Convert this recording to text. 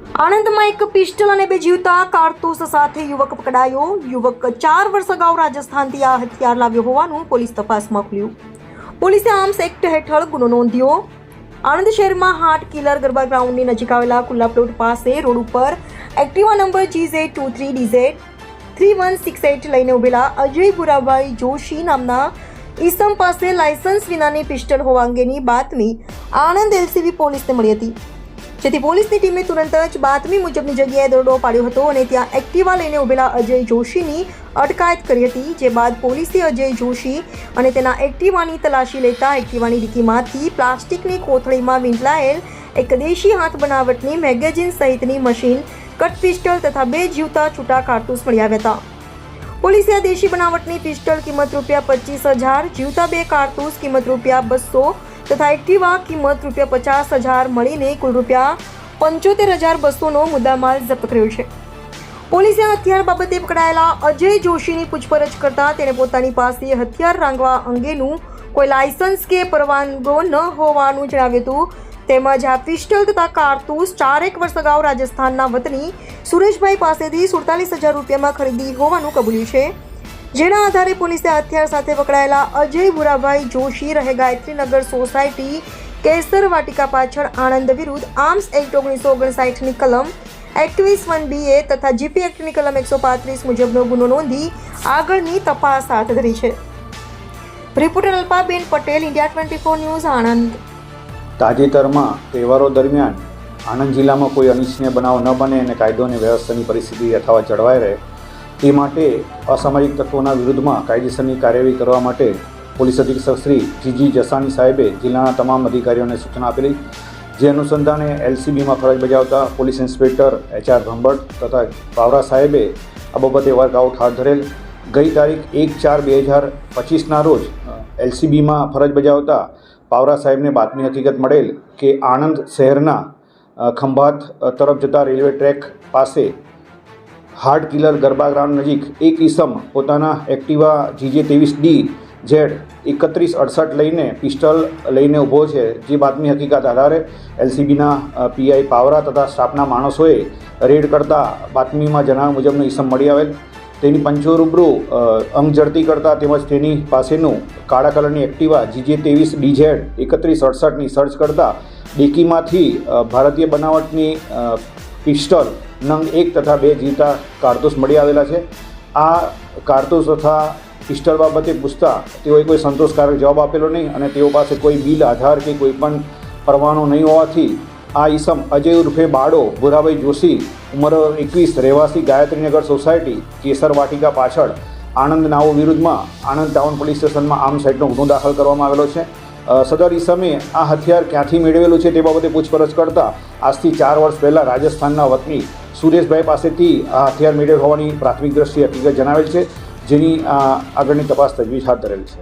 આણંદમાં એક પિસ્ટલ અને બે જીવતા કારતૂસ સાથે યુવક પકડાયો. યુવક ચાર વર્ષ અગાઉ રાજસ્થાનથી આ હથિયાર લાવ્યો હોવાનું પોલીસ તપાસમાં ખુલ્યું. પોલીસે આર્મ્સ એક્ટ હેઠળ ગુનો નોંધ્યો. આણંદ શહેરમાં હાટ કિલર ગરબા ગ્રાઉન્ડની નજીક આવેલા ખુલ્લા પ્લોટ પાસે રોડ ઉપર Activa number G Z two three DZ three one six eight લઈને ઉભેલા અજય ભુરાભાઈ જોશી નામના ઈસમ પાસે લાયસન્સ વિનાની પિસ્ટલ હોવા અંગેની બાતમી આણંદ એલસીબી પોલીસને મળી હતી. જેથી પોલીસની ટીમે તુરંત જ બાતમી મુજબની જગ્યાએ દરોડો પાડ્યો હતો અને ત્યાં એક્ટિવા લઈને ઉભેલા અજય જોશીની અટકાયત કરી હતી, જે બાદ પોલીસે અજય જોશી અને તેના એક્ટિવાની તલાશી લેતા એક્ટિવાની ડીકીમાંથી પ્લાસ્ટિકની કોથળીમાં વીંટલાયેલ એક દેશી હાથ બનાવટની મેગેઝીન સહિતની મશીન, કટ પિસ્ટલ તથા બે જીવતા છૂટા કારતૂસ મળી આવ્યા હતા. પોલીસે આ દેશી બનાવટની પિસ્ટલ કિંમત રૂપિયા પચીસ હજાર, જીવતા બે કારતૂસ કિંમત રૂપિયા બસો તથા એક્ટિવા કિંમત રૂપિયા પચાસ હજાર મળીને કુલ રૂપિયા પંચોતેર હજાર બસોનો મુદ્દામાલ જપ્ત કર્યો છે. પોલીસે હથિયાર બાબતે પકડાયેલા અજય જોશીની પૂછપરછ કરતા તેણે પોતાની પાસે હથિયાર રાંગવા અંગેનું કોઈ લાયસન્સ કે પરવાનગો ન હોવાનું જણાવ્યું હતું. તેમજ આ પિસ્ટલ તથા કારતૂસ ચારેક વર્ષ અગાઉ રાજસ્થાનના વતની સુરેશભાઈ પાસેથી સુડતાલીસ હજાર રૂપિયામાં ખરીદી હોવાનું કબૂલ્યું છે. જેના આધારે પોલીસે હથિયાર સાથે પકડાયેલા અજય ભુરાભાઈ જોશી રહે ગાયત્રીનગર સોસાયટી, કેસર વાટિકા પાછળ આણંદ વિરુદ્ધ આર્મ્સ એક્ટ ઓગણીસો ઓગણસાઠની કલમ, એકવીસ વન બી એ તથા જીપી એક્ટની કલમ એકસો પાંત્રીસ મુજબનો ગુનો નોંધી આગળની તપાસ હાથ ધરી છે. Reporter Alpaben Patel, India twenty four news, Anand. તાજેતરમાં તહેવારો દરમિયાન આણંદ જિલ્લામાં કોઈ અનિચ્છનીય બનાવ ન બને અને કાયદો અને વ્યવસ્થાની પરિસ્થિતિ યથાવત જળવાઈ રહે તે માટે અસામાજિક તત્વોના વિરુદ્ધમાં કાયદેસરની કાર્યવાહી કરવા માટે પોલીસ અધિક્ષક શ્રી જીજી જસાણી સાહેબે જિલ્લાના તમામ અધિકારીઓને સૂચના આપેલી, જે અનુસંધાને એલસીબીમાં ફરજ બજાવતા પોલીસ ઇન્સ્પેક્ટર એચઆર ભંભટ તથા પાવરા સાહેબે આ બાબતે વર્કઆઉટ હાથ ધરેલ. ગઈ તારીખ એક ચાર બે હજાર પચીસના રોજ એલસીબીમાં ફરજ બજાવતા પાવરા સાહેબને બાતમી હકીકત મળેલ કે આણંદ શહેરના ખંભાત તરફ જતા રેલવે ટ્રેક પાસે હાર્ડ કિલર ગરબા ગ્રાઉન્ડ નજીક એક ઈસમ પોતાના એક્ટિવા જીજે ત્રેવીસ ડી ઝેડ એકત્રીસ અડસઠ લઈને પિસ્ટલ લઈને ઊભો છે. જે બાતમી હકીકત આધારે એલસીબીના પીઆઈ પાવરા તથા સ્ટાફના માણસોએ રેડ કરતા બાતમીમાં જણાવ્યા મુજબનો ઈસમ મળી આવેલ. તેની પંચો રૂબરૂ અંગ ઝડતી કરતા તેમજ તેની પાસેનું કાળા કલરની એક્ટિવા જીજે ત્રેવીસ ડીઝેડ એકત્રીસ અડસઠની સર્ચ કરતા ડેકીમાંથી ભારતીય બનાવટની પિસ્ટલ નંગ એક તથા બે જીવતા કારતૂસ મળી આવેલા છે. આ કારતૂસ તથા પિસ્ટલ બાબતે પૂછતા તેઓએ કોઈ સંતોષકારક જવાબ આપેલો નહીં અને તેઓ પાસે કોઈ બિલ, આધાર કે કોઈ પણ પરવાનો નહીં હોવાથી આ ઈસમ અજય ઉર્ફે બાળો ભુરાભાઈ જોશી, ઉંમર એકવીસ, રહેવાસી ગાયત્રીનગર સોસાયટી, કેસર વાટિકા પાછળ આણંદ નાવો વિરુદ્ધમાં આણંદ ટાઉન પોલીસ સ્ટેશનમાં આમ સાઇટનો ગુનો દાખલ કરવામાં આવેલો છે. સદર ઇસમે આ હથિયાર ક્યાંથી મેળવેલું છે તે બાબતે પૂછપરછ કરતા આજથી ચાર વર્ષ પહેલાં રાજસ્થાનના વતની સુરેશભાઈ પાસેથી આ હથિયાર મેળવેલ હોવાની પ્રાથમિક દ્રષ્ટિએ હકીકત જણાવેલ છે, જેની આગળની તપાસ તજવીજ હાથ ધરેલ છે.